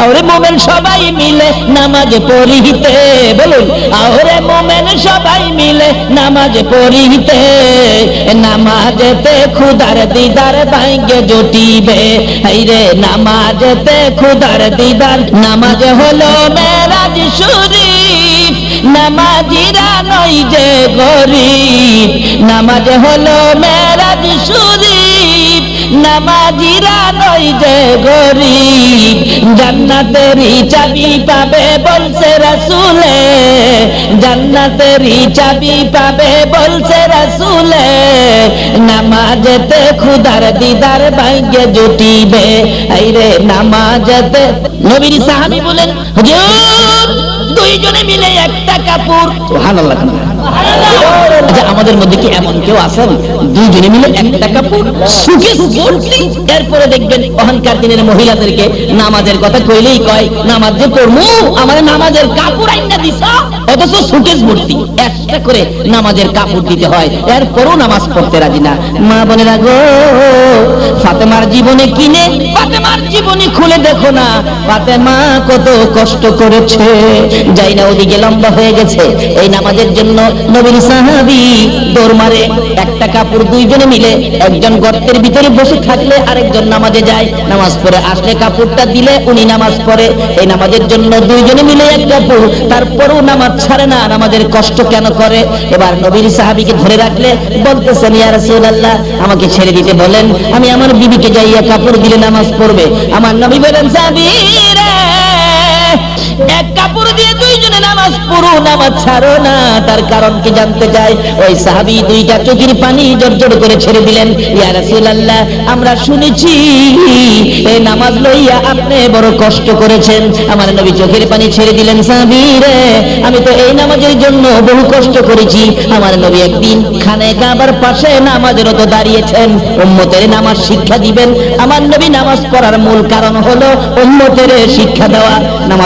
আরে মোমেন সবাই মিলে নামাজ পড়িতে, বলুন আরে মোমেন সবাই মিলে নামাজ পড়িতে, নামাজেতে খুদার দিদার ভাঙ্গে জুটিবে, হাইরে নামাজেতে খুদার দিদার, নামাজ হলো মেরাজ শরীফ, নামাজিরা নই যে গরিব, নামাজ হলো মেরাজ শরীফ। নামাজিরা নই যে গরিব, জান্নাতেরই চাবি পাবে বলছে রাসুলে। জান্নাতেরই চাবি পাবে বলছে নামাজেতে খুদার দিদার জুটিবে। নামাজেতে, নবীর সাহাবী বলেন, হুজুর, দুইজনে মিলে একটা কাপড়। সুবহানাল্লাহ। আচ্ছা আমাদের মধ্যে কি এমন কেউ আছেন? দুইজনে মিলে একটা কাপড়, সুখে এরপরে দেখবেন ওখানকার দিনের মহিলাদেরকে নামাজের কথা কইলেই কয়, নামাজ যে পড়মু আমার নামাজের কাপড় আইনা দিছ? অথচ সুকেশ ভর্তি একটা করে নামাজের কাপড় দিতে হয়, এরপরও নামাজ পড়তে রাজি না। মা বোনেরা গো, ফাতেমার জীবনে কিনে ফাতেমার জীবনে খুলে দেখো না। পাতে মা কত কষ্ট করেছে। যাই না, ওদিকে লম্বা হয়ে গেছে। এই নামাজের জন্য নবীন সাহাবি দৌড় মারে একটা কাপড় দুইজনে মিলে একজন গর্তের ভিতরে বসে থাকলে আরেকজন নামাজে যায়। নামাজ পড়ে আসলে কাপড়টা দিলে উনি নামাজ পড়ে। এই নামাজের জন্য দুইজনে মিলে এক কাপড়। তারপরেও নামাজ ছাড়ে না, নামাজের কষ্ট কেন করে? এবার নবীর সাহাবিকে ধরে রাখলে বলতেছেন, ইয়া রাসূলুল্লাহ, আমাকে ছেড়ে দিতে বলেন। আমি আমার বিবিকে যাইয়া কাপড় দিলে নামাজ পড়বে। আমার নবী বলেন সাহাবী এক কাপড় দিয়ে দুইজনে নামাজ পড়ো, নামাজ ছাড়ো না। তার কারণ কি জানতে চাই? ওই সাহাবি দুইটা চোখের পানি জর্জর করে ছেড়ে দিলেন। ইয়া আমরা শুনেছি এই নামাজ লইয়া আপনি বড় কষ্ট করেছেন। আমার নবী চোখের পানি ছেড়ে দিলেন, সাহাবী রে, আমি তো এই নামাজের জন্য বহু কষ্ট করেছি। আমার নবী একদিন খানে কাবার পাশে নামাজের তো দাঁড়িয়েছেন। উম্মতের নামাজ শিক্ষা দিবেন। আমার নবী নামাজ পড়ার মূল কারণ হলো উম্মতের শিক্ষা দেওয়া।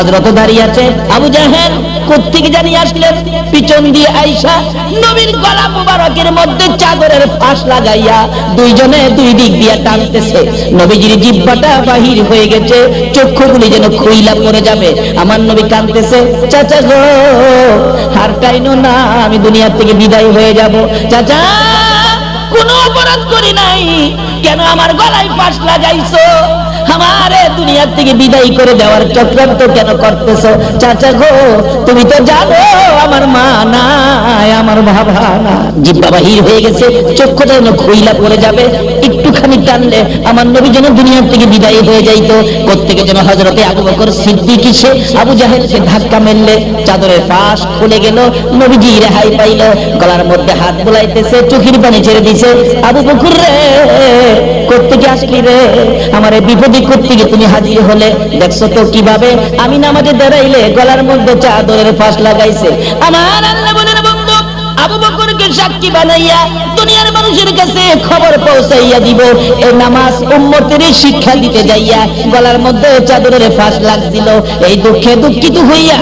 নামাজরত দাঁড়িয়ে আছে। আবু জাহেল কোত্থেকে জানি আসলেন? পিছন দিয়ে আইসা নবীর গলা মুবারকের মধ্যে চাদরের ফাঁস লাগাইয়া দুইজনে দুই দিক দিয়া টানতেছে। নবীজির জিব্বাটা বাহির হয়ে গেছে। চক্ষুগুলি যেন খুইলা পড়ে যাবে। আমার নবী কানতেছে চাচা গো, হার টাইনো না, আমি দুনিয়ার থেকে বিদায় হয়ে যাব। চাচা, কোনো অপরাধ করি নাই। কেন আমার গলায় ফাঁস লাগাইছো? আমারে দুনিয়ার থেকে বিদায় করে দেওয়ার চক্রান্ত কেন করতেছো? চাচা গো, তুমি তো জানো আমার মা নাই, আমার বাবা না জিব্বা বাহির হয়ে গেছে চক্ষুটা যেন খুইলা পড়ে যাবে। একটুখানি টানলে আমার নবী যেন দুনিয়ার থেকে বিদায় হয়ে যাইতো। প্রত্যেকে যেন হজরতে আবু বকর সিদ্দিক সে আবু জাহেলকে ধাক্কা মেললে চাদরের পাশ খুলে গেল, নবীজি রেহাই পাইল। গলার মধ্যে হাত বুলাইতেছে, চোখের পানি ছেড়ে দিছে, আবু বকর রে কোত্থেকে আসলি রে? আমার এই করতে গিয়ে তুমি হাজির হলে। দেখছ তো কীভাবে? আমি নামাজে দাঁড়াইলে গলার মধ্যে চাদরের ফাঁস লাগাইছে। আমার আল্লাহ বলেন আবু বকরকে সাক্ষী বানাইয়া দুনিয়ার মানুষের কাছে খবর পৌঁছাইয়া দিব। এই নামাজ উম্মতের শিক্ষা দিতে যাইয়া গলার মধ্যে চাদরের ফাঁস লাগছিল। এই দুঃখে দুঃখিত হইয়া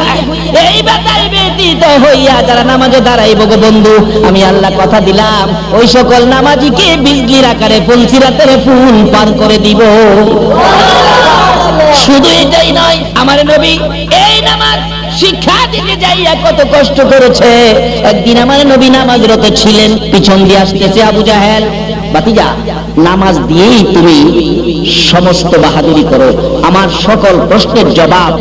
এই বাতাই ব্যতীত হইয়া যারা নামাজে দাঁড়াইব গো বন্ধু আমি আল্লাহ কথা দিলাম ওই সকল নামাজিকে বিজলির আকারে ফুলসিরাতের ফুল পান করে দিব। শুধু এটাই নয় আমার নবী এই নামাজ শিক্ষা দিতে যাইয়া কত কষ্ট করেছে। একদিন আমার নবী নামাজরত ছিলেন, পিছন দিয়ে আসতেছে আবু জাহেল। বাতিজা, নামাজ দিয়েই তুমি সমস্ত বাহাদুরি করো। আমার সকল প্রশ্নের জবাব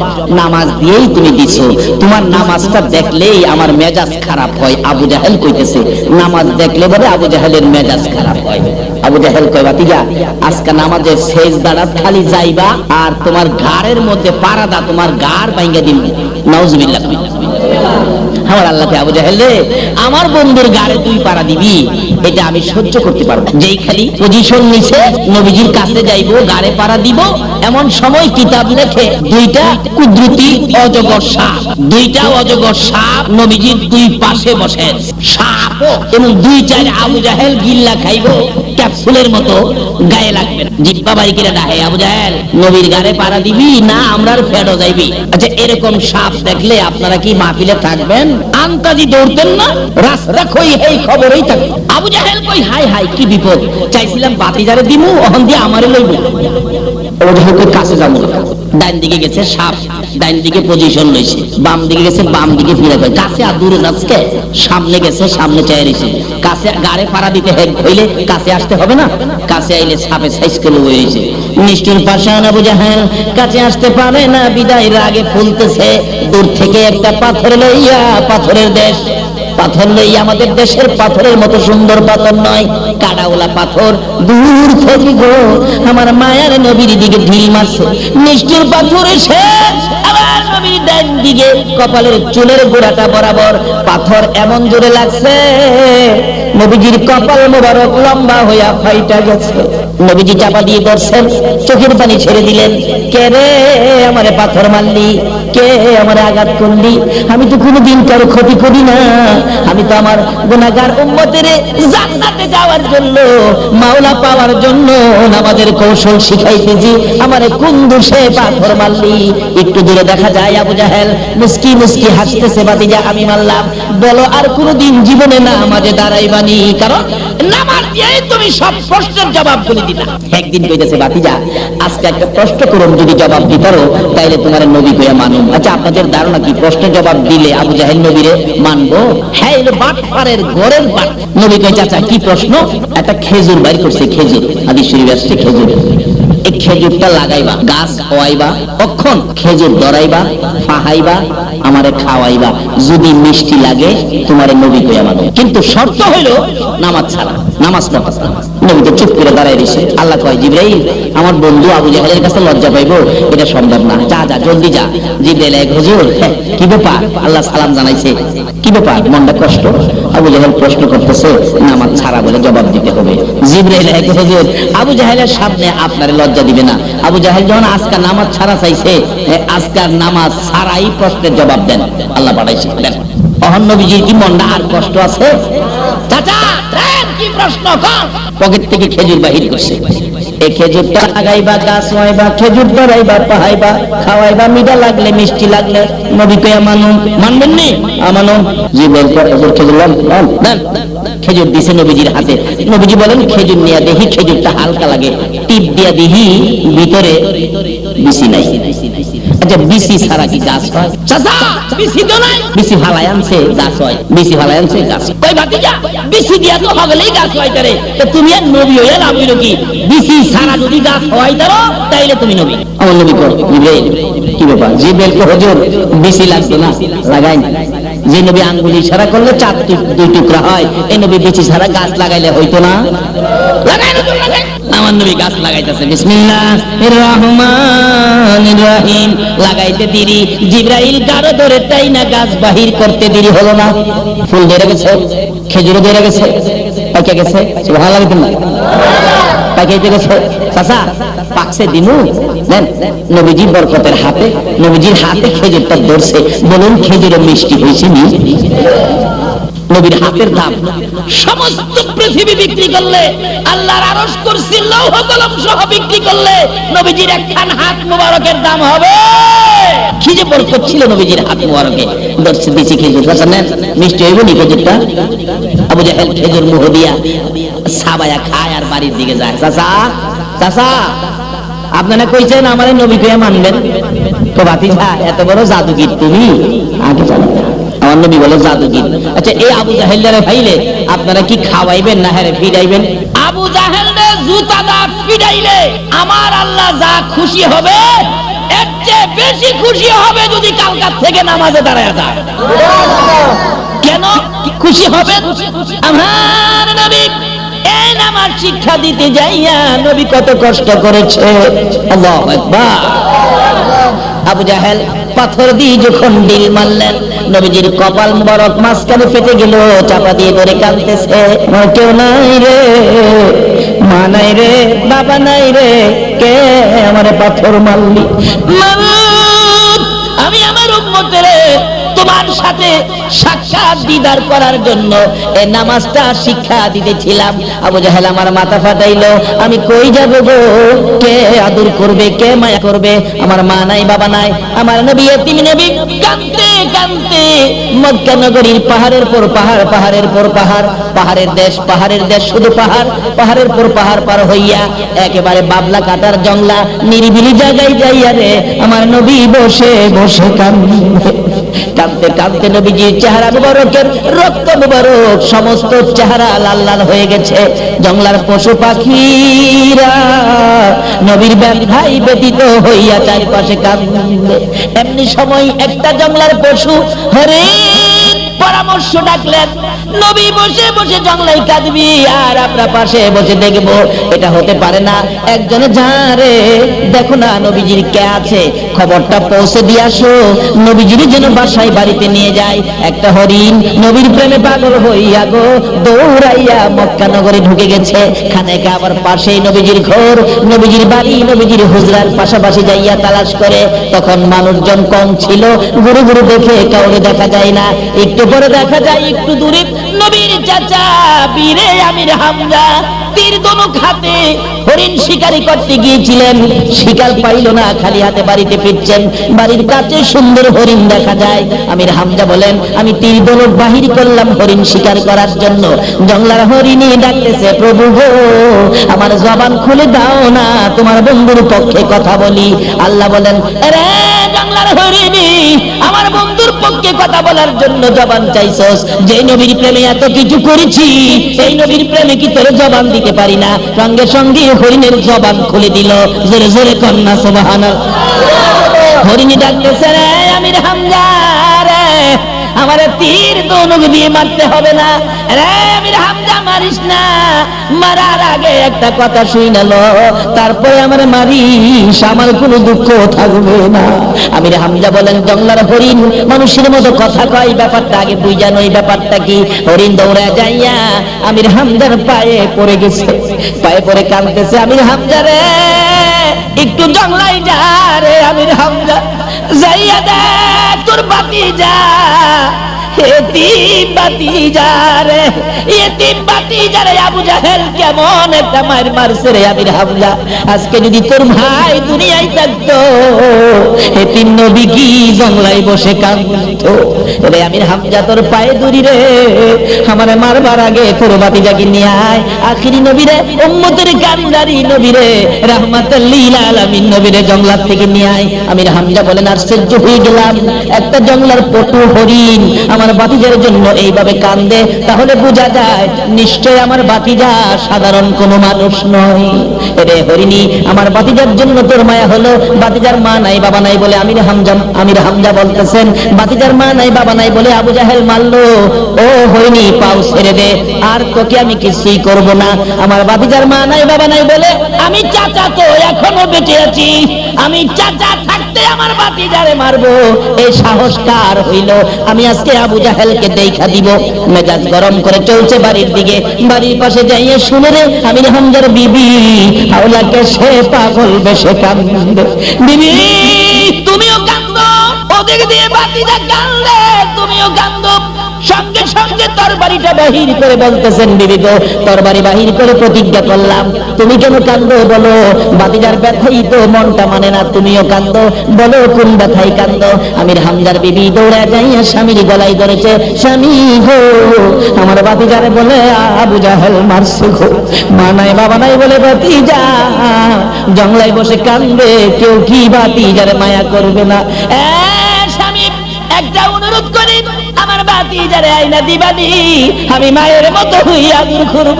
নামাজ দিয়েই তুমি দিছো। তোমার নামাজটা দেখলেই আমার মেজাজ খারাপ হয়, আবু জাহেল কইতেছে, নামাজ দেখলে বলে আবু জাহেলের মেজাজ খারাপ হয়। আবু জাহেল কয়, বাতিজা, আজকে নামাজের শেষ দাঁড়া খালি যাইবা আর তোমার ঘাড়ের মধ্যে পারাদা তোমার গাড় ভাঙ্গা দিন নাউজুবিল্লাহ। আমার আল্লাহকে আবু জাহেল রে, আমার বন্ধুর গাড়ে তুই পাড়া দিবি, এটা আমি সহ্য করতে পারব যেই খালি পজিশন নিছে, নবীজির কাছে যাইবো, গাড়ে পাড়া দিব, এমন সময় কিতাব লেখে, দুইটা কুদরতি অজগর সাপ, দুইটা অজগর সাপ নবীজির দুই পাশে বসে। সাপ এবং দুই চার আবু জাহেল গিল্লা খাইবো, ক্যাপসুলের মতো গায়ে লাগবে। জিব্বা বাইকেরা ডাহে আবু জাহেল, নবীর গাড়ে পাড়া দিবি না, আমরার ফেডো যাইবি। আচ্ছা এরকম সাপ দেখলে আপনারা কি মাহফিলে থাকবেন? আন্তাজি দৌড়তেন না, রাস্তা কই এই খবরই থাকে। আবু জাহেল কই, হাই হাই, কি বিপদ? চাইছিলাম বাতিজারে দিমু ওহন দিয়ে আমারে লইব। আবু কাছে যাব। ডান দিকে গেছে সাপ। ডান দিকে পজিশন লইছে বাম দিকে গেছে, বাম দিকে ফিরে কয় কাছে আর দূরে যাচ্ছে সামনে গেছে, সামনে রইছে কাছে গাড়ে পাড়া দিতে হইলে কাছে আসতে হবে না? কাছে আইলে সাপে সাইজ করে হয়েছে নিষ্ঠুর কাছে আসতে পারে না বিদায় রাগে ফুলতেছে। দূর থেকে একটা পাথর লইয়া, পাথরের দেশ। পাথর আমাদের দেশের পাথরের মতো সুন্দর পাথর নয়। কাটাওলা পাথর, দূর থেকে গো। আমার মায়ের নবীর দিকে ঢিল মারছে। নিষ্ঠুর পাথর নবীর ডান দিকে কপালের চুলের গোড়াটা বরাবর পাথর এমন জোরে লাগছে। নবীজির কপাল মোবারক লম্বা হইয়া ফাইটা গেছে। নবীজি চাপা দিয়ে ধরছেন, চোখের পানি ছেড়ে দিলেন। কে রে আমারে পাথর মারলি? কে আমারে আঘাত করলি? আমি তো কোনোদিন কারও ক্ষতি করি না। আমি তো আমার গুনাহগার উম্মতের জান্নাতে যাওয়ার জন্য, মাওলা পাওয়ার জন্য আমাদের কৌশল শিখাইতেছি। আমারে কোন দোষে পাথর মারলি। একটু দূরে দেখা যায় আবু জাহেল। মুস্কি মুস্কি হাসতেছে বাতিজা, আমি মারলাম। বলো, আর কোনোদিন জীবনে না আমাদের দাঁড়াইবানি? কারণ নামার দিয়েই তুমি সব প্রশ্নের জবাব বলে দিলা। একদিন কইতেছে, বাতিজা, আজকে একটা প্রশ্ন করুন, যদি জবাব দিতে পারো, তাইলে তোমার নবী কইয়া মানুম আচ্ছা আপনাদের ধারণা কি? প্রশ্নের জবাব দিলে আবু জাহেল নবীরে মানবো? হ্যাঁ বাট পারের গড়ের বাট নবী কই চাচা, কি প্রশ্ন? একটা খেজুর বাইর করছে, খেজুর। আদি শরীফ আসছে খেজুর। এই খেজুরটা লাগাইবা, গাছ ওয়াইবা কখন? খেজুর দরাইবা ফাহাইবা, আমারে খাওয়াইবা। যদি মিষ্টি লাগে, তোমারে নবী কইয়া মানো। কিন্তু শর্ত হইল, নামাজ ছাড়া, নামাজ পড়া। নবী তো চুপ করে দাঁড়ায় দিছে আল্লাহ কয় জিব্রাইল আমার বন্ধু আবু জাহেলের কাছে লজ্জা পাইবো এটা সম্ভব না। যা যা জলদি যা। জিব্রাইল এক হুজুর হ্যাঁ, কি ব্যাপার? আল্লাহ সালাম জানাইছে কি ব্যাপার? মনটা কষ্ট? আবু জাহেল প্রশ্ন করতেছে নামাজ ছাড়া বলে জবাব দিতে হবে। জিব্রাইল এক হুজুর আবু জাহেলের সামনে আপনার লজ্জা দিবে না। আবু জাহেল যখন আজকাল নামাজ ছাড়া চাইছে এ, আজকাল নামাজ ছাড়াই প্রশ্নের জবাব দেন। আল্লাহ পাঠাইছে দেন। অহন নবীজির কি মনটা আর কষ্ট আছে? চাচা কি প্রশ্ন কর। পকেট থেকে খেজুর বাহির করছে। এই খেজুরটা লাগাইবা গাছ খেজুর ধরাইবা, পাহাইবা, খাওয়াইবা, মিঠা লাগলে, মিষ্টি লাগলে, নবী কইয়া মানুন মানবেন নি? আমানো জি, বল খেজুর খেজুর দিছে নবীজির হাতে। নবীজি বলেন, খেজুর দেখি খেজুরটা হালকা লাগে। টিপ দিয়া দেখি ভিতরে বিসি নাই। আচ্ছা বিসি কি গাছ হয়? চাচা বিসি তো নাই। বিসি আনছে, গাছ হয়। বিসি আনছে, গাছ কই ভাতিজা বিসি দিয়া তো হগলেই গাছ হয় তারে তুমি নবী হইয়া লাভ হইল কি? বিসি ছাড়া যদি গাছ হয় তারো তাইলে তুমি নবী। আমার নবী কর জিব্রাইল। কি ব্যাপার? জিব্রাইল কো হুজুর বিসি না? লাগাই যে নবী আঙ্গুলি ইশারা করলে চার দুই টুকরা হয়। এই নবী বিচি ছাড়া গাছ লাগাইলে হইতো না? লাগাই না, লাগাই। আমার নবী গাছ লাগাইতেছে। বিসমিল্লাহির রহমানির রহিম। লাগাইতে দেরি। জিব্রাইল গারো ধরে তাই না গাছ বাহির করতে দেরি হলো না? ফুল ধরে গেছে খেজুরও ধরে গেছে। পাকে গেছে, সুবহানাল্লাহ না পাকাইতে গেছে চাচা, পাকছে দিনু, দেন নবীজি বরকতের হাতে, নবীজির হাতে খেজুরটা ধরছে, বলুন খেজুরে মিষ্টি হয়েছে নি? নবীর হাতের দাম। সমস্ত পৃথিবী বিক্রি করলে, আল্লাহর আরশ করছি লৌহ কলম সহ বিক্রি করলে নবীজির একখান হাত মোবারকের দাম হবে। কি যে বরকত ছিল নবীজির হাত মোবারকে। দর্শে দিছি আবু জাহেল, খেজুর সাবায়া খায় আর বাড়ির দিকে যায়। চাচা চাচা, আপনারা কইছেন আমারে নবী কইয়া মানবেন? তো বাতিজা এত বড় জাদুগির তুমি? আগে জানো আমার নবী বলে জাদুগির। আচ্ছা এই আবু জাহেলরে ভাইলে আপনারা কি খাওয়াইবেন না হ্যাঁ ফিরাইবেন? আবু জাহেলরে জুতা দা ফিরাইলে আমার আল্লাহ যা খুশি হবে এর চেয়ে বেশি খুশি হবে যদি কালকার থেকে নামাজে দাঁড়ায় যায়। কেন? খুশি হবেন আমার নবী এই নামাজ শিক্ষা দিতে যাইয়া নবী কত কষ্ট করেছে। আল্লাহু আকবার। আবু জাহেল পাথর দিয়ে যখন ডিল মারলেন নবীজির কপাল মুবারক মাঝখানে ফেটে গেল চাপা দিয়ে ধরে কাঁদতেছে। কেউ নাই রে মা নাই রে বাবা নাই রে কে আমার পাথর মারলি? মাবুদ, তোমার সাথে সাক্ষাৎ দিদার করার জন্য এই নামাজটা শিক্ষা দিতেছিলাম। আবু জাহেল আমার মাথা ফাটাইলো। আমি কই যাব গো? কে আদর করবে, কে মায়া করবে? আমার মা নাই, বাবা নাই। আমার নবী এতিম নবী কাঁদতে কাঁদতে মক্কা নগরীর পাহাড়ের পর পাহাড়, পাহাড়ের পর পাহাড়, পাহাড়ের দেশ পাহাড়ের দেশ শুধু পাহাড়, পাহাড়ের পর পাহাড় পার হইয়া একেবারে বাবলা কাটার জংলা নিরিবিলি জায়গায় যাইয়া রে, আমার নবী বসে বসে কান্দে কাঁদতে কাঁদতে নবীজির চেহারা মুবারকের, রক্ত মুবারক, সমস্ত চেহারা লাল লাল হয়ে গেছে। জঙ্গলার পশু পাখিরা নবীর ভাই ব্যতীত হইয়া চারপাশে কাঁদে এমনি সময় একটা জঙ্গলার পশু হরিণ পরামর্শ ডাকলেন, নবী বসে বসে জংলাই কাঁদবি, আর আমরা পাশে বসে দেখব। এটা হতে পারে না। একজনে যারে দেখো না, নবীজির কে আছে? খবরটা পৌঁছে দিয়ে আসো। নবীজির যেন বাসায় বাড়িতে নিয়ে যায়, একটা হরিণ নবীর প্রেমে পাগল হইয়া গো, দৌড়াইয়া মক্কা নগরে ঢুকে গেছে। খানেকা আবার পাশেই নবীজির ঘর, নবীজির বাড়ি, নবীজির হুজরার পাশাপাশি যাইয়া তালাশ করে। তখন মানুষজন কম ছিল ঘুরে ঘুরে দেখে কাউকে দেখা যায় না। একটু পরে দেখা যায় একটু দূরে। নবীর চাচা বীরে আমির হামজা। তীর দনুক হাতে হরিণ শিকারি করতে গিয়েছিলেন। শিকার পাইল না, খালি হাতে বাড়িতে ফিরছেন। বাড়ির কাছে সুন্দর হরিণ দেখা যায়। আমির হামজা বলেন, আমি তীর দনুক বাহির করলাম হরিণ শিকার করার জন্য। জংলার হরিণী ডাকতেছে, প্রভু গো, আমার জবান খুলে দাও না, তোমার বন্ধুর পক্ষে কথা বলি। আল্লাহ বলেন রে জংলার হরিণী, আমার বন্ধুর পক্ষে কথা বলার জন্য জবান চাইছস। যে নবীর প্রেমে এত কিছু করেছি, সেই নবীর প্রেমে কি তোর জবান দিতে পারি না। সঙ্গে সঙ্গে হরিণের জবান খুলে দিল। জোরে জোরে কন্যা সোবাহান হরিণী ডাকতেছে রে আমির হামজা! আমার তীর দনুক দিয়ে মারতে হবে না। রে আমির হামজা, মারিস না। মারার আগে একটা কথা শুই নাল তারপরে আমার মারিস, আমার কোনো দুঃখ থাকবে না। আমির হামজা বলেন জংলার হরিণ মানুষের মতো কথা কয়। ব্যাপারটা আগে বুঝানো এই ব্যাপারটা কি? হরিণ দৌড়া যাইয়া আমির হামজার পায়ে পড়ে গেছে। পায়ে পড়ে কাঁদতেছে, আমির হামজা রে, একটু জংলাই যা রে, আমির হামজা। যাইয়া দেখ তোর বাতি যা। এতিম বাতিজা রে এতিম বাতিজা রে আবু জাহেল কেমন একটা মার মারছে রে আমির হামজা। আজকে যদি তোর ভাই দুনিয়ায় থাকতো নবী কি জংলায় বসে আমির হামজা তোর পায়ে রে মারবার আগে তোর বাতিজাকে নিয়ে আয়। আখিরি নবী উম্মতের কান্দারি নবী রে জংলার থেকে নিয়ে আয়। আমির হামজা বলেন আশ্চর্য হয়ে গেলাম। একটা জংলার পটু হরিণ আমার বাতিজার জন্য এইভাবে কান্দে, তাহলে বোঝা যায় নিশ্চয় আমার বাতিজা সাধারণ কোনো মানুষ নয়। রে হরিণী, আমার বাতিজার জন্য তোর মায়া হলো, বাতিজার মা নাই, বাবা নাই বলে আমির হামজা আমির হামজা বলতেছেন। বাতিজার মা নাই, বাবা নাই বলে আবু জাহেল মারলো। ও হরিণী, পাও ছেড়ে দে, আর তোকে আমি কিছুই করব না। আমার বাতিজার মা নাই, বাবা নাই বলে, আমি চাচা তো এখনও বেঁচে আছি। আমি চাচা থাকতে আমার বাতিজারে মারবো। এই সাহস কার হইল, আমি আজকে আবু জাহেলকে দেখা দিব। মেজাজ গরম করে চলছে বাড়ির দিকে। বাড়ির পাশে যাইয়ে শুনে রে, আমি হামজার বিবি, হাওলাকে সে পাগল বেশে কান্দে। বিবি, তুমিও কান্দো ওদিক দিয়ে বাতিটা কান্দে তুমিও কান্দো। সঙ্গে সঙ্গে তরবারিটা বাহির করে বলতেছেন, বিবি গো, তরবারি বাহির করে প্রতিজ্ঞা করলাম। তুমি কেন কান্দো বলো, বাতিজার ব্যথাই তো মনটা মানে না, তুমিও কান্দো বলো, কোন ব্যথাই কান্দো আমির হামজার বিবি দৌড়া যাইয়া স্বামীর গলায় ধরেছে, স্বামী গো, আমার বাতিজারে বলে আবু জাহেল মারছে গো। মা নাই, বাবা নাই বলে বাতিজা জংলায় বসে কান্দবে কেউ কি বাতিজারে মায়া করবে না? এ স্বামী, একটা অনুরোধ করি আমার বাতি যারে আইনা দিবানি, আমি মায়ের মতো হইয়া দূর করব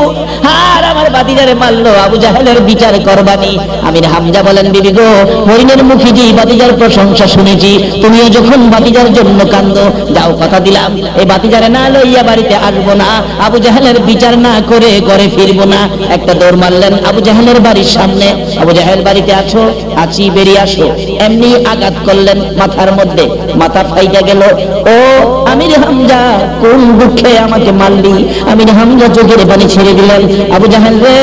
আর আমার বাতি যারে মারলো আবু জাহেলের বিচার করবানি। আমি হামজা বলেন, বিবি গো, হরিণের মুখী জি বাতিজার প্রশংসা শুনেছি, তুমিও যখন বাতিজার জন্য কান্দো যাও কথা দিলাম। এই বাতিজারে না লইয়া বাড়িতে আসব না, আবু জাহেলের বিচার না করে ঘরে ফিরবো না। একটা দৌড় মারলেন আবু জাহেলের বাড়ির সামনে। আবু জাহেল, বাড়িতে আছো? আছি, বেরিয়ে আসো। এমনি আঘাত করলেন মাথার মধ্যে। মাথা ফাইটা গেল। ও আমির হামজা কোন দুঃখে আমাকে মারলি? আমির হামজা চোখের পানি ছেড়ে দিলেন। আবু জাহেল রে,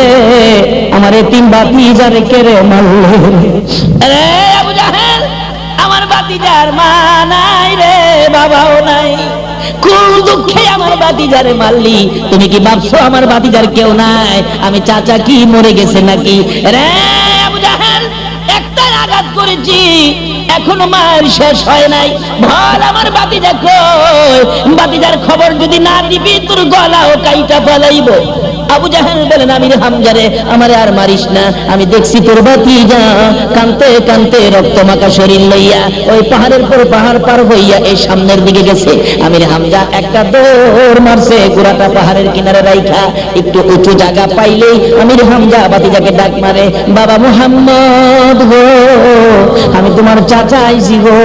আমার তিন বাতি যারে কেড়ে মারলে। রে আবু আমার বাতিজার মা নাই রে, বাবাও নাই। আমার বাতিজারে মারলি? তুমি কি ভাবছ আমার বাতিজার কেউ নাই? আমি চাচা কি মরে গেছে নাকি? রে আবু জাহেল, একটা আঘাত করেছি। এখনও মায়ের শেষ হয় নাই। ভর আমার বাতিজা কই বাতিজার খবর যদি না দিবি, তোর গলা ও কাইটা ফলাইব আবু জাহাল বলেন আমি হামজারে, আমারে আর মারিস না। আমি দেখছি তোর বাতিজা কানতে কানতে রক্ত মাখা শরীর লইয়া, ওই পাহাড়ের পর পাহাড় পার হইয়া এই সামনের দিকে গেছে। আমির হামজা একটা দৌড় মারছে, গোড়াটা পাহাড়ের কিনারে রাইখা। একটু উঁচু জায়গা পাইলেই আমির হামজা বাতিজাকে ডাক মারে, বাবা মুহাম্মদ গো আমি তোমার চাচা আইছি গো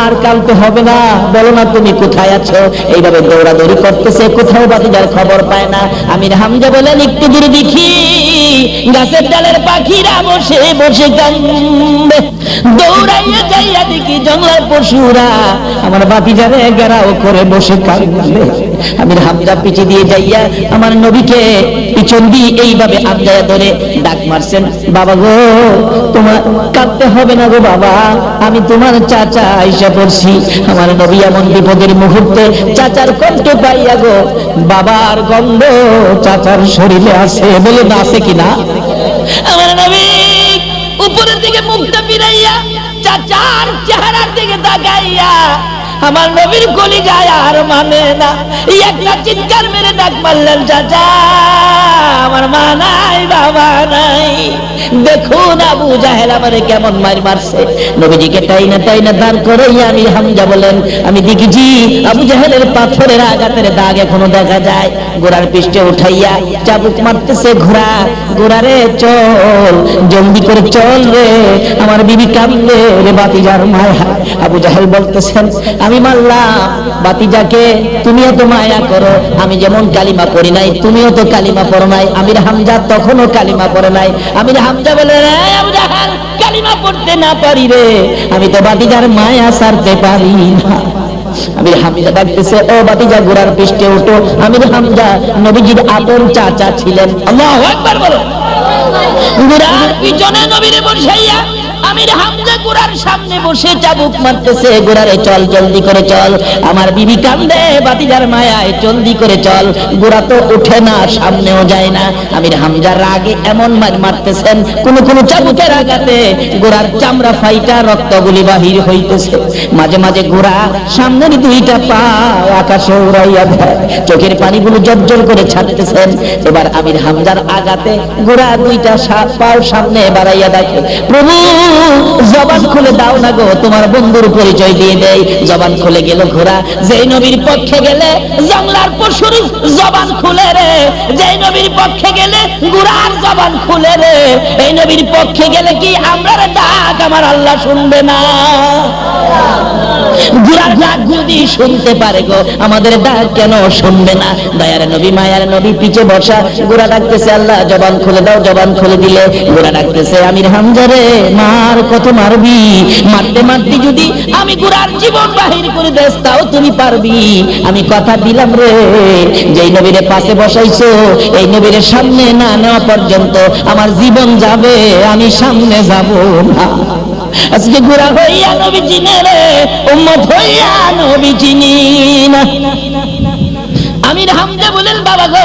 আর কালকে হবে না। বলো না তুমি কোথায় আছো? এইভাবে দৌড়াদৌড়ি করতেছে, কোথাও বাতিজার খবর পায় না। আমির হামজা বলেন, একটু দূরে দেখি, গাছের ডালের পাখিরা বসে বসে দৌড়াইয়া যাইয়া দেখি জঙ্গলের পশুরা আমার গেরাও করে বসে কান্দে। হামজা পিছে দিয়ে যাইয়া আমার নবীকে পিছন দিয়ে এইভাবে আমজায়া ধরে ডাক মারছেন, বাবা গো, তোমার কাঁদতে হবে না গো বাবা, আমি তোমার চাচা আইসা পড়ছি। আমার নবী এমন বিপদের মুহূর্তে চাচার কণ্ঠ পাইয়া গো, বাবার গন্ধ চাচার শরীরে আছে বলে না, আছে কিনা আমার নবী উপরের দিকে মুখটা ফিরাইয়া চাচার চেহারার দিকে তাকাইয়া আমার নবীর গলি যায় আর মানে না। একটা চিৎকার মেরে ডাক মারলেন, চাচা, আমার মা নাই, বাবা নাই। দেখুন আবু জাহেল আমারে কেমন মার মারছে। নবীজিকে টাই না টাই না দাঁড় করে আমি হামজা বলেন, আমি দেখেছি আবু জাহেলের পাথরের আঘাতের দাগ এখনও দেখা যায়। গোড়ার পৃষ্ঠে উঠাইয়া চাবুক মারতেছে ঘোড়া। গোড়ারে চল জলদি করে চল রে। আমার বিবি কান্দে রে বাতিজার মায়া। আবু জাহেল বলতেছেন, আমি মানলাম বাতিজাকে তুমিও তো মায়া করো। আমি যেমন কালিমা পড়ি নাই, তুমিও তো কালিমা পড়ো নাই। আমির হামজা তখনও কালিমা পড়ে নাই। আমির হামজা বলে কালিমা পড়তে না পারি রে। আমি তো বাতিজার মায়া সারতে পারি না। আমির হামজা ডাকতেছে, ও বাতিজা গোড়ার পৃষ্ঠে আমির হামজা নবীজির আপন চাচা ছিলেন। আল্লাহু আকবার বলো। গোড়ার পিছনে নবীরে বসাইয়া আমির হামজা গোড়ার সামনে বসে চাবুক মারতেছে গোড়ারে চল, জলদি করে চল। আমার বিবি কান্দে, বাতিজার মায়ায় জলদি করে চল। গোড়া তো উঠে না, সামনেও যায় না। আমির হামজার রাগে এমন মার মারতেছেন, কোন কোন চাবুকের আঘাতে গোড়ার চামড়া ফাইটা রক্তগুলি বাহির হইতেছে। মাঝে মাঝে গোড়া সামনের দুইটা পা আকাশে উড়াইয়া দেয়। চোখের পানিগুলো জর্জর করে ছাড়তেছেন। এবার আমির হামজার আঘাতে গোড়া দুইটা সাত পাও সামনে বাড়াইয়া দেখে, প্রভু জবান খুলে দাও না গো, তোমার বন্ধুর পরিচয় দিয়ে দেয় জবান খুলে গেল ঘোড়া, যেই নবীর পক্ষে গেলে জংলার পশুর জবান খুলে রে। যেই নবীর পক্ষে গেলে গুড়ার জবান খুলে রে। এই নবীর পক্ষে গেলে কি আমরা ডাক আমার আল্লাহ শুনবে না? গুড়ার ডাক যদি শুনতে পারে গো, আমাদের ডাক কেন শুনবে না? দয়ার নবী, মায়ার নবী, পিছে বসা, গুড়া ডাকতেছে আল্লাহ, জবান খুলে দাও, জবান খুলে দিলে। গুড়া ডাকতেছে আমির হামজারে মার কত মারবি? মারতে মারতে যদি আমি গুড়ার জীবন বাহির করে দেস তাও তুমি পারবি। আমি কথা দিলাম রে, যেই নবীরে পাশে বসাইছো, এই নবীরে সামনে না নেওয়া পর্যন্ত আমার জীবন যাবে, আমি সামনে যাব না। আজকে ঘোরা হইয়া নবী চিনে রে উম্মত হইয়া নবী চিনি না আমির হামজা বলেন, বাবা গো,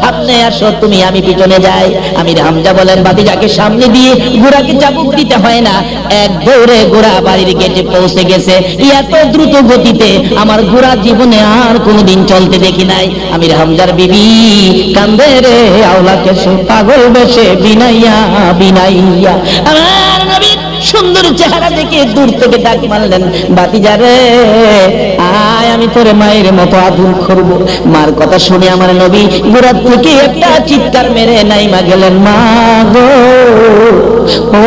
সামনে আসো, তুমি আমি পিছনে যাই। আমির হামজা বলেন বাতিজাকে সামনে দিয়ে ঘোড়াকে চাবুক দিতে হয় না। এক দৌড়ে ঘোড়া বাড়ির গেটে পৌঁছে গেছে। এত দ্রুত গতিতে আমার ঘোড়া জীবনে আর কোনোদিন চলতে দেখি নাই। আমির হামজার বিবি কান্দে রে আওলা কেসে পাগল বেশে বিনাইয়া বিনাইয়া। আমার নবীর সুন্দর চেহারা দেখে দূর থেকে ডাক মারলেন বাতিজা রে, আয়, আমি তোরে মায়ের মতো আদর করব। মার কথা শুনে আমার নবী গোড়ার থেকে একটা চিৎকার মেরে নাইমা গেলেন, মা গো, ও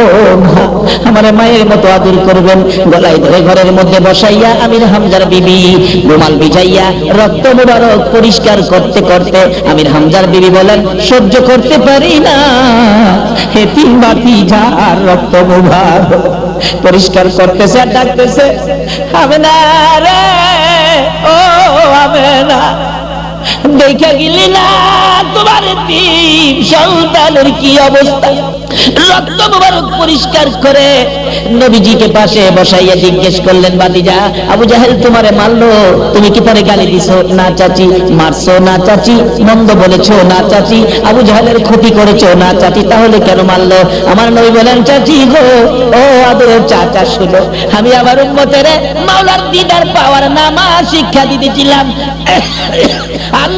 মা, আমার মায়ের মতো আদর করবেন। গলায় ধরে ঘরের মধ্যে বসাইয়া আমির হামজার বিবি রুমাল বিছাইয়া রক্ত মুবারক পরিষ্কার করতে করতে আমির হামজার বিবি বলেন, সহ্য করতে পারি না। যার রক্ত পরিষ্কার করতেছে আর ডাকতেছে হবে না রে ও হবে না না, তোমার তিন সন্তানের কি অবস্থা? রক্ত মুবারক পরিষ্কার করে নবীজিকে পাশে বসাইয়া জিজ্ঞেস করলেন, বাদিজা, আবু জাহেল তোমারে মারলো, তুমি কি তারে গালি না চাচি, মারছো, না চাচি, মন্দ বলেছ, না চাচি, আবু জাহেলের ক্ষতি করেছ, না চাচি, তাহলে কেন মারলো? আমার নবী বলেন, চাচি গো, ও আদরের চাচা শুনো আমি আমার উম্মতের মাওলার দিদার পাওয়ার নামা শিক্ষা দিতেছিলাম।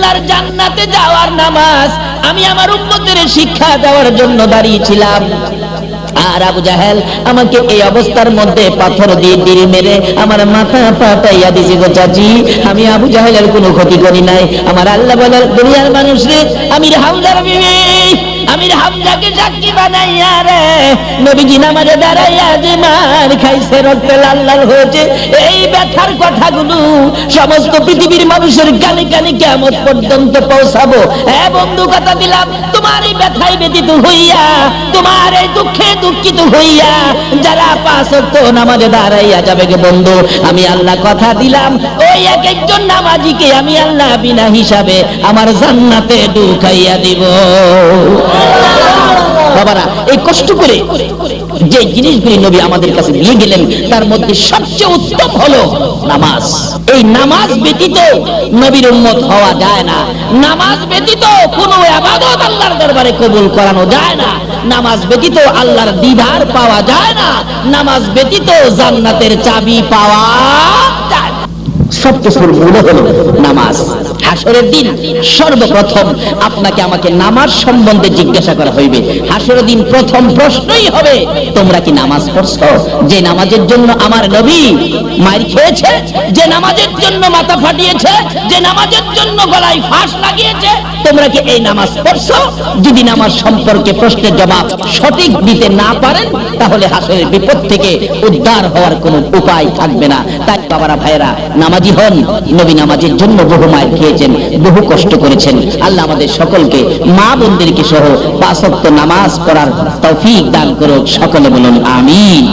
আল্লাহর জান্নাতে যাওয়ার নামাজ আমি আমার উম্মতের শিক্ষা দেওয়ার জন্য দাঁড়িয়েছিলাম আর আবু জাহেল আমাকে এই অবস্থার মধ্যে পাথর দিয়ে মেরে আমার মাথা পাতাইয়া দিছি গো চাচি, আমি আবু জাহেলের কোনো ক্ষতি করি নাই। আমার আল্লাহ বলার দুনিয়ার মানুষ রে আমি হামদার বিবি। আমি হামজাকে সাক্ষী বানাইয়া রে, নবীজি নামাজে দাঁড়াইয়া যে মার খাইছে, রক্তে লাল লাল হয়েছে, এই ব্যথার কথাগুলো সমস্ত পৃথিবীর মানুষের কানে কানে কেমন পর্যন্ত পৌঁছাবো? হ্যাঁ বন্ধু, কথা দিলাম। তোমার এই ব্যথায় ব্যতীত হইয়া, তোমার এই দুঃখে দুঃখিত হইয়া, যারা পাঁচ ওয়াক্ত নামাজে দাঁড়াইয়া যাবে গে বন্ধু, আমি আল্লাহ কথা দিলাম, ওই এক একজন নামাজিকে আমি আল্লাহ বিনা হিসাবে আমার জান্নাতে ঢুকাইয়া দিব। বাবারা, এই কষ্ট করে যে জিনিসগুলি নবী আমাদের কাছে দিয়ে গেলেন, তার মধ্যে সবচেয়ে উত্তম হলো নামাজ। এই নামাজ ব্যতীত নবীর উম্মত হওয়া যায় না। নামাজ ব্যতীত কোনো আবাদত আল্লাহর দরবারে কবুল করানো যায় না। নামাজ ব্যতীত আল্লাহর দিদার পাওয়া যায় না। নামাজ ব্যতীত জান্নাতের চাবি পাওয়া যায় সবকিছুর মূল হলো নামাজ। হাসরের দিন সর্বপ্রথম আপনাকে আমাকে নামাজ সম্বন্ধে জিজ্ঞাসা করা হইবে। হাসরের দিন প্রথম প্রশ্নই হবে, তোমরা কি নামাজ পড়ছো? যে নামাজের জন্য আমার নবী মায়ের খেয়েছে, যে নামাজের জন্য মাথা ফাটিয়েছে, যে নামাজের জন্য গলায় ফাঁস লাগিয়েছে তোমরা কি এই নামাজ পড়ছো? যদি নামাজ সম্পর্কে প্রশ্নের জবাব সঠিক দিতে না পারেন, তাহলে হাসরের বিপদ থেকে উদ্ধার হওয়ার কোনো উপায় থাকবে না। তাই বাবারা, ভাইয়েরা, নামাজি হন, নবী নামাজের জন্য বহু মায়ের খেয়েছেন, বহু কষ্ট করেছেন। আল্লাহ আমাদের সকলকে, মা বোনদেরকে সহ পাঁচক্ত নামাজ পড়ার তৌফিক দান করুক। সকলে বলুন, আমিন।